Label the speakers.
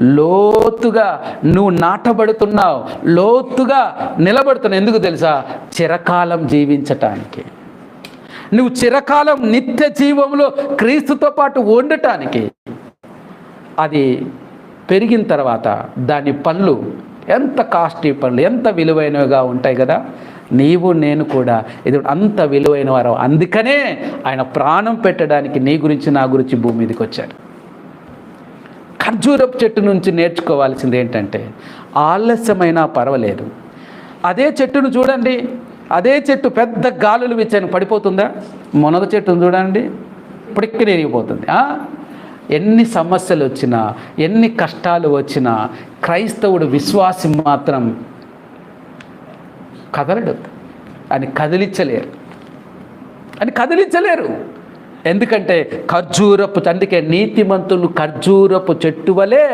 Speaker 1: లోతుగా నువ్వు నాటబడుతున్నావు లోతుగా నిలబడుతున్నావు. ఎందుకు తెలుసా? చిరకాలం జీవించటానికి. నువ్వు చిరకాలం నిత్య జీవంలో క్రీస్తుతో పాటు ఉండటానికి అది పెరిగిన తర్వాత దాని పళ్ళు ఎంత కాస్ట్లీ పనులు ఎంత విలువైనవిగా ఉంటాయి కదా? నీవు నేను కూడా. ఇది అంత విలువైన వారు. అందుకనే ఆయన ప్రాణం పెట్టడానికి నీ గురించి నా గురించి భూమి మీదకి వచ్చాడు. ఖర్జూరపు చెట్టు నుంచి నేర్చుకోవాల్సింది ఏంటంటే ఆలస్యమైనా పర్వాలేదు. అదే చెట్టును చూడండి అదే చెట్టు పెద్ద గాలులు విచ్చాను పడిపోతుందా? మునగ చెట్టును చూడండి ఇప్పటికి నేరిగిపోతుంది. ఎన్ని సమస్యలు వచ్చినా ఎన్ని కష్టాలు వచ్చినా క్రైస్తవుడు విశ్వాసి మాత్రం కదలడు. అని కదిలించలేరు. అని కదిలించలేరు. ఎందుకంటే ఖర్జూరపు అందుకే నీతిమంతులు ఖర్జూరపు చెట్టు వలె